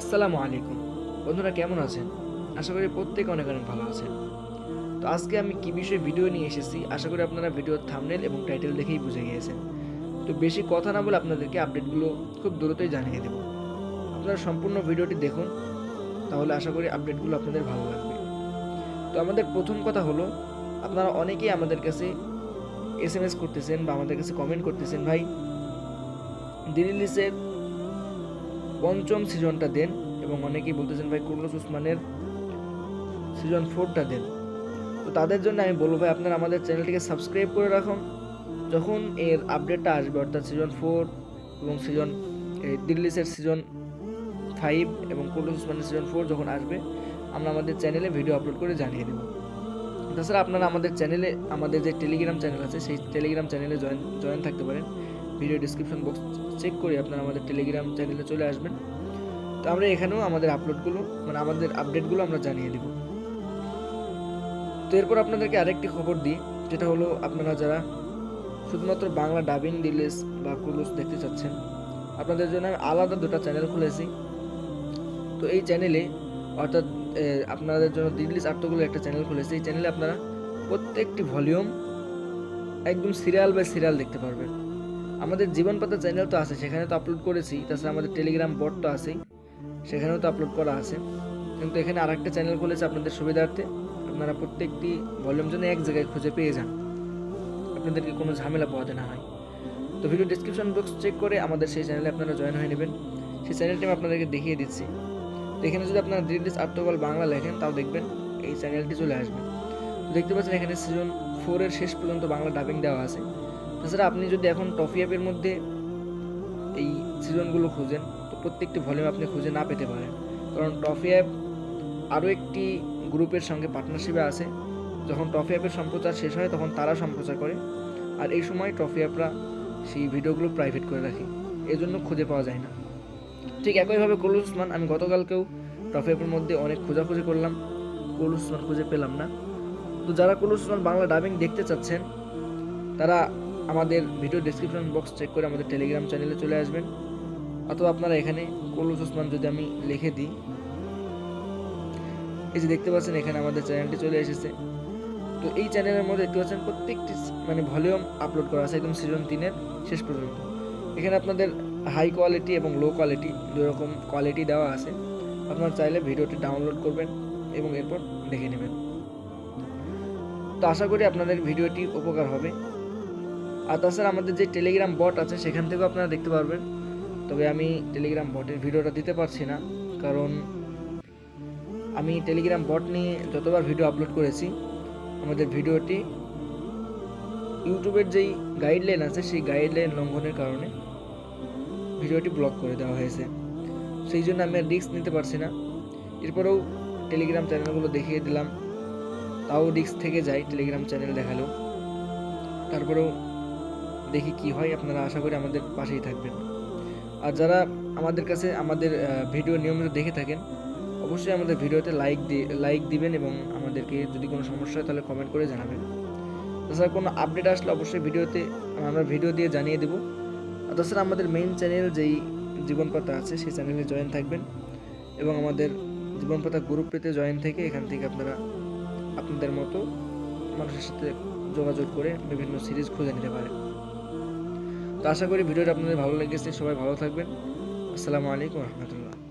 আসসালামু আলাইকুম। বন্ধুরা, কেমন আছেন? আশা করি প্রত্যেকে অনেক অনেক ভালো আছেন। তো আজকে আমি কি বিষয়ে ভিডিও নিয়ে এসেছি, আশা করি আপনারা ভিডিওর থামনেল এবং টাইটেল দেখেই বুঝে গিয়েছেন। তো বেশি কথা না বলে আপনাদেরকে আপডেটগুলো খুব দ্রুতই জানিয়ে দেব। আপনারা সম্পূর্ণ ভিডিওটি দেখুন, তাহলে আশা করি আপডেটগুলো আপনাদের ভালো লাগবে। তো আমাদের প্রথম কথা হলো, আপনারা অনেকেই আমাদের কাছে এস এম এস করতেছেন বা আমাদের কাছে কমেন্ট করতেছেন, ভাই দিল্লিসের পঞ্চম সিজনটা দেন এবং অনেকেই বলতেছেন ভাই কুরলুস উসমানের সিজন ফোরটা দেন। তো তাদের জন্য আমি বলব ভাই, আপনারা আমাদের চ্যানেলটিকে সাবস্ক্রাইব করে রাখুন। যখন এর আপডেটটা আসবে, অর্থাৎ সিজন ফোর এবং সিজন দিল্লিসের সিজন ফাইভ এবং কুরলুস উসমানের সিজন ফোর যখন আসবে, আমরা আমাদের চ্যানেলে ভিডিও আপলোড করে জানিয়ে দেবো। তাছাড়া আপনারা আমাদের চ্যানেলে, আমাদের যে টেলিগ্রাম চ্যানেল আছে, সেই টেলিগ্রাম চ্যানেলে জয়েন জয়েন থাকতে পারেন। ভিডিও ডিসক্রিপশন বক্স চেক করে আপনারা আমাদের টেলিগ্রাম চ্যানেলে চলে আসবেন। তো আমরা এখানেও আমাদের আপলোডগুলো মানে আমাদের আপডেটগুলো আমরা জানিয়ে দেব। তো এরপর আপনাদেরকে আরেকটি খবর দিই, যেটা হলো আপনারা যারা শুধুমাত্র বাংলা ডাবিং রিলিজ বা কুলুস দেখতে চাচ্ছেন, আপনাদের জন্য আমি আলাদা দুটো চ্যানেল খুলেছি। তো এই চ্যানেলে অর্থাৎ আপনাদের জন্য দিল্লিস আর্টগুলো একটা চ্যানেল খুলেছি। এই চ্যানেলে আপনারা প্রত্যেকটি ভলিউম একদম সিরিয়াল বাই সিরিয়াল দেখতে পারবেন। আমাদের জীবন পাতা চ্যানেল তো আছে সেখানে তো আপলোড করেছি, তাছাড়া আমাদের টেলিগ্রাম বট তো আছেই, সেখানেও তো আপলোড করা আছে। কিন্তু এখানে আর একটা চ্যানেল খুলেছে আপনাদের সুবিধার্থে, আপনারা প্রত্যেকটি ভলিউম জন্য এক জায়গায় খুঁজে পেয়ে যান। আপনাদেরকে কোনো ঝামেলা পোহাতে না হয়। তো ভিডিও ডিসক্রিপশন বক্স চেক করে আমাদের সেই চ্যানেলে আপনারা জয়েন হয়ে নেবেন। সেই চ্যানেলটি আমি আপনাদেরকে দেখিয়ে দিচ্ছি। এখানে যদি আপনারা দিল্লিস আর্টগল বাংলা লেখেন, তাও দেখবেন এই চ্যানেলটি চলে আসবে। দেখতে পাচ্ছেন এখানে সিজন ফোরের শেষ পর্যন্ত বাংলা ডাবিং দেওয়া আছে। তাছাড়া আপনি যদি এখন টফি অ্যাপের মধ্যে এই সিজনগুলো খুঁজেন, তো প্রত্যেকটি ভলিউম আপনি খুঁজে না পেতে পারেন। কারণ টফি অ্যাপ আরও একটি গ্রুপের সঙ্গে পার্টনারশিপে আছে। যখন টফি অ্যাপের সম্প্রচার শেষ হয়, তখন তারা সম্প্রচার করে। আর এই সময় টফি অ্যাপরা সেই ভিডিওগুলো প্রাইভেট করে রাখে। এজন্য খুঁজে পাওয়া যায় না। ঠিক একইভাবে কলুস উসমান, আমি গতকালকেও টফি অ্যাপের মধ্যে অনেক খোঁজাখুঁজি করলাম। কলুস উসমান খুঁজে পেলাম না। তো যারা কলুস উসমান বাংলা ডাবিং দেখতে চাচ্ছেন, তারা আমাদের ভিডিও ডেসক্রিপশন বক্স চেক করে আমাদের টেলিগ্রাম চ্যানেলে চলে আসবেন। অথবা আপনারা এখানে কলুস ওসমান যদি আমি লিখে দিই। এই যে দেখতে পাচ্ছেন, এখানে আমাদের চ্যানেলটি চলে এসেছে। তো এই চ্যানেলের মধ্যে দেখতে পাচ্ছেন, প্রত্যেকটি মানে ভলিউম আপলোড করা আছে, একদম সিজন তিনের শেষ পর্যন্ত। এখানে আপনাদের হাই কোয়ালিটি এবং লো কোয়ালিটি দুই রকম কোয়ালিটি দেওয়া আছে। আপনারা চাইলে ভিডিওটি ডাউনলোড করবেন এবং এরপর দেখে নেবেন। তো আশা করি আপনাদের ভিডিওটি উপকার হবে। আর তাছাড়া আমাদের যে টেলিগ্রাম বট আছে, সেখান থেকেও আপনারা দেখতে পারবেন। তবে আমি টেলিগ্রাম বটের ভিডিওটা দিতে পারছি না, কারণ আমি টেলিগ্রাম বট নিয়ে যতবার ভিডিও আপলোড করেছি, আমাদের ভিডিওটি ইউটিউবের যেই গাইডলাইন আছে, সেই গাইডলাইন লঙ্ঘনের কারণে ভিডিওটি ব্লক করে দেওয়া হয়েছে। সেই জন্য আমি আর রিস্ক নিতে পারছি না। এরপরেও টেলিগ্রাম চ্যানেলগুলো দেখিয়ে দিলাম। তাও রিস্ক থেকে যায় টেলিগ্রাম চ্যানেল দেখাল তারপরেও দেখি কি হয়, আপনারা আশা করি আমাদের পাশেই থাকবেন। আর যারা আমাদের কাছে আমাদের ভিডিও নিয়মিত দেখে থাকেন, অবশ্যই আমাদের ভিডিওতে লাইক দিয়ে লাইক দিবেন এবং আমাদেরকে যদি কোনো সমস্যা হয় তাহলে কমেন্ট করে জানাবেন। তাছাড়া কোনো আপডেট আসলে অবশ্যই ভিডিওতে, আমরা ভিডিও দিয়ে জানিয়ে দেবো। আর তাছাড়া আমাদের মেইন চ্যানেল যেই জীবন পাতা আছে, সেই চ্যানেলে জয়েন থাকবেন এবং আমাদের জীবন পাতা গ্রুপ পেতে জয়েন থেকে এখান থেকে আপনারা আপনাদের মতো মানুষের সাথে যোগাযোগ করে বিভিন্ন সিরিজ খুঁজে নিতে পারেন। তো আশা করি ভিডিওটা আপনাদের ভালো লেগেছে সবাই ভালো থাকবেন। আসসালামু আলাইকুম রহমতুল্লাহ।